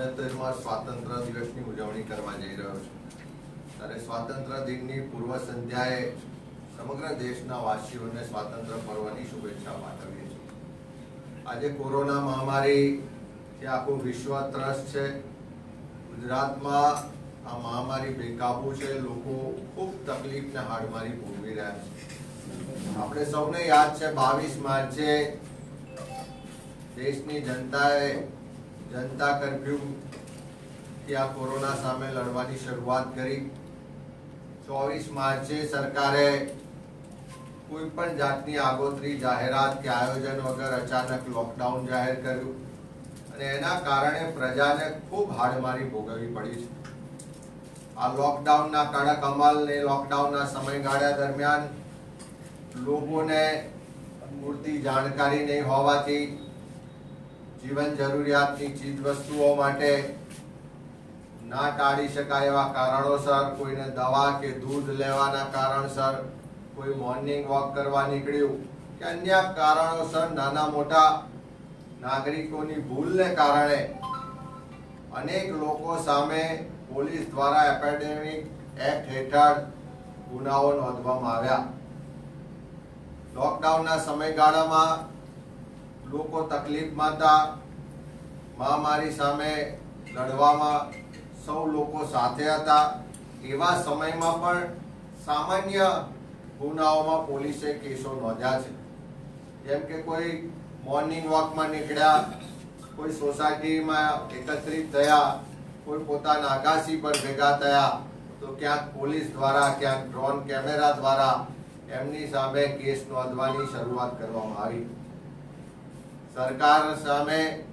ચુમ્મોતેરમાં સ્વાતંત્ર્ય દિવસની ઉજવણી કરવા જઈ રહ્યો છું. ત્યારે સ્વાતંત્ર્ય દિનની પૂર્વ સંધ્યાએ સમગ્ર દેશના વાસીઓને સ્વાતંત્ર્ય પર્વની શુભેચ્છા પાઠવીએ છીએ. આજે કોરોના મહામારી જે આખું વિશ્વ ત્રસ્ત છે. ગુજરાતમાં આ મહામારી બેકાબુ છે. લોકો ખૂબ તકલીફ ને હાડમારી ભોગવી રહ્યા છે. આપણે સૌને યાદ છે, બાવીસ માર્ચે દેશની જનતાએ જનતા કર્ફ્યુ ત્યાં કોરોના સામે લડવાની શરૂઆત કરી. ચોવીસ માર્ચે સરકારે કોઈ પણ જાતની આગોતરી જાહેરાત કે આયોજન વગર અચાનક લોકડાઉન જાહેર કર્યું અને એના કારણે પ્રજાને ખૂબ હાડમારી ભોગવવી પડી છે. આ લોકડાઉનના કડક અમલ ને લોકડાઉનના સમયગાળા દરમિયાન લોકોને પૂરતી જાણકારી નહીં હોવાથી જીવન જરૂરિયાતની ચીજ વસ્તુઓ માટે ના ટાળી શકાય એવા કારણોસર કોઈને દવા કે દૂધ લેવાના કારણસર કોઈ મોર્નિંગ વોક કરવા નીકળ્યું કે અન્ય કારણોસર નાના મોટા નાગરિકોની ભૂલને કારણે અનેક લોકો સામે પોલીસ દ્વારા એપેડેમિક એક્ટ હેઠળ ગુનાઓ નોંધવામાં આવ્યા. લોકડાઉનના સમયગાળામાં લોકો તકલીફમાં હતા. મહામારી સામે લડવામાં સૌ લોકો સાથે હતા. એવા સમયમાં પણ સામાન્ય ગુનાઓમાં પોલીસે કેસો નોંધ્યા છે. જેમ કે કોઈ મોર્નિંગ વોકમાં નીકળ્યા, કોઈ સોસાયટીમાં એકત્રિત થયા, કોઈ પોતાના અગાસી પર ભેગા થયા, તો ક્યાંક પોલીસ દ્વારા, ક્યાંક ડ્રોન કેમેરા દ્વારા એમની સામે કેસ નોંધવાની શરૂઆત કરવામાં આવી. સરકાર સામે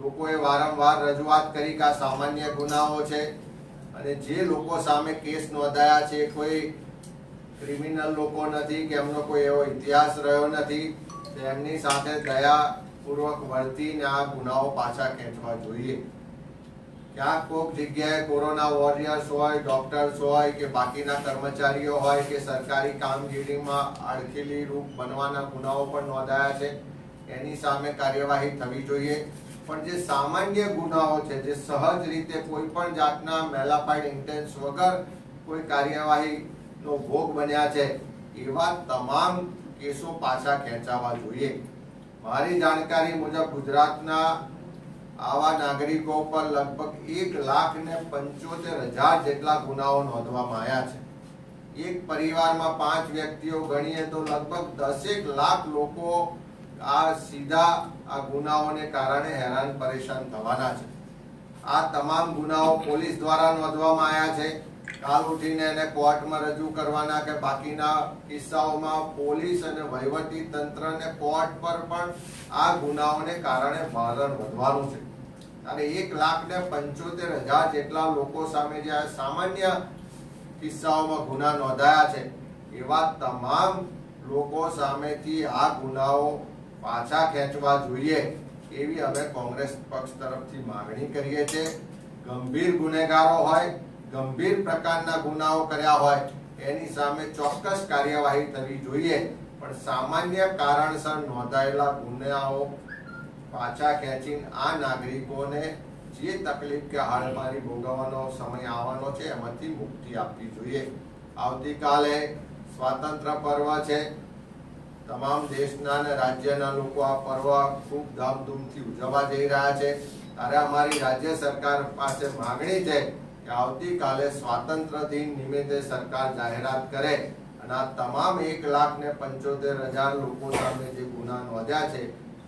લોકોએ વારંવાર રજૂઆત કરી કે આ સામાન્ય ગુનાઓ છે અને જે લોકો સામે કેસ નોંધાયા છે, કોઈ ક્રિમિનલ લોકો નથી કે એમનો કોઈ એવો ઇતિહાસ રહ્યો નથી તેમની સાથે દયાપૂર્વક વર્તીને આ ગુનાઓ પાછા ખેંચવા જોઈએ. ક્યાંક કોઈક જગ્યાએ કોરોના વોરિયર્સ હોય, ડોક્ટર્સ હોય કે બાકીના કર્મચારીઓ હોય કે સરકારી કામગીરીમાં આડખેલી રૂપ બનવાના ગુનાઓ પણ નોંધાયા છે. એની સામે કાર્યવાહી થવી જોઈએ. પણ જે સામાન્ય ગુનાઓ છે, જે સહજ રીતે કોઈ પણ જાતના મેલાફાઇડ ઇન્ટેન્સ વગર કોઈ કાર્યવાહી નો ભોગ બન્યા છે, એવા તમામ કેસો પાછા ખેંચાવા જોઈએ. મારી જાણકારી મુજબ ગુજરાતના આવા નાગરિકો પર લગભગ એક લાખ ને પંચોતેર હજાર જેટલા ગુનાઓ નોંધવામાં આવ્યા છે. એક પરિવારમાં પાંચ વ્યક્તિઓ ગણીએ તો લગભગ દસેક લાખ લોકો આ સીધા આ ગુનાઓને કારણે હેરાન પરેશાન થવાના છે. આ તમામ ગુનાઓ પોલીસ દ્વારા નોંધવામાં આવ્યા છે. કાલ ઉઠીને એને કોર્ટમાં રજૂ કરવાના કે બાકીના કિસ્સાઓમાં પોલીસ અને વહીવટી તંત્રને કોર્ટ પર પણ આ ગુનાઓને કારણે ભારણ વધવાનું છે. અને એક લાખ ને પંચોતેર હજાર જેટલા લોકો સામે જે આ સામાન્ય કિસ્સાઓમાં ગુના નોંધાયા છે, એવા તમામ લોકો સામેથી આ ગુનાઓ પાછા ખેંચવા જોઈએ એવી અમે કોંગ્રેસ પક્ષ તરફથી માંગણી કરીએ છીએ ગંભીર ગુનેગારો હોય, ગંભીર પ્રકારના ગુનાઓ કર્યા હોય, એની સામે ચોક્કસ કાર્યવાહી થવી જોઈએ. પણ સામાન્ય કારણસર નોંધાયેલા ગુનાઓ પાછા ખેંચીને આ નાગરિકોને જે તકલીફ કે હાડમારી ભોગવવાનો સમય આવવાનો છે, એમાંથી મુક્તિ આપવી જોઈએ. આવતીકાલે સ્વાતંત્ર્ય પર્વ છે. તમામ દેશના અને રાજ્યના લોકો આ પર્વ ખૂબ ધામધૂમથી ઉજવવા જઈ રહ્યા છે. ત્યારે અમારી રાજ્ય સરકાર પાસે માગણી છે કે આવતીકાલે સ્વાતંત્ર્ય દિન નિમિત્તે સરકાર જાહેરાત કરે અને આ તમામ એક લાખ ને પંચોતેર હજાર લોકો સામે જે ગુના નોંધ્યા છે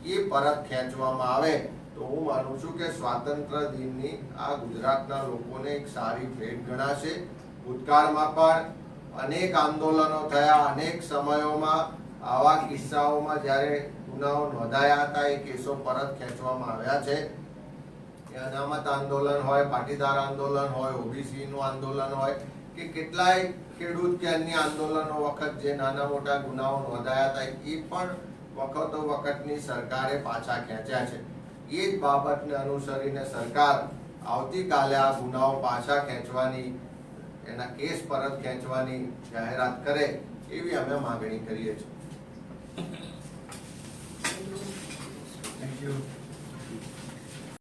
એ પરત ખેંચવામાં આવે તો હું માનું છું કે સ્વાતંત્ર્ય દિનની આ ગુજરાતના લોકોને એક સારી ભેટ ગણાશે. ભૂતકાળમાં પણ અનેક આંદોલનો થયા, અનેક સમયોમાં આવા કિસ્સાઓમાં જ્યારે ગુનાઓ નોંધાયા હતા, એ કેસો પરત ખેંચવામાં આવ્યા છે. એ અનામત આંદોલન હોય, પાટીદાર આંદોલન હોય, ઓબીસીનું આંદોલન હોય, કે કેટલાય ખેડૂત કે અન્ય આંદોલનો વખત જે નાના મોટા ગુનાઓ નોંધાયા હતા, એ પણ વખતો વખતની સરકારે પાછા ખેંચ્યા છે. એ જ બાબતને અનુસરીને સરકાર આવતીકાલે આ ગુનાઓ પાછા ખેંચવાની, એના કેસ પરત ખેંચવાની જાહેરાત કરે, એવી અમે માગણી કરીએ છીએ. Thank you.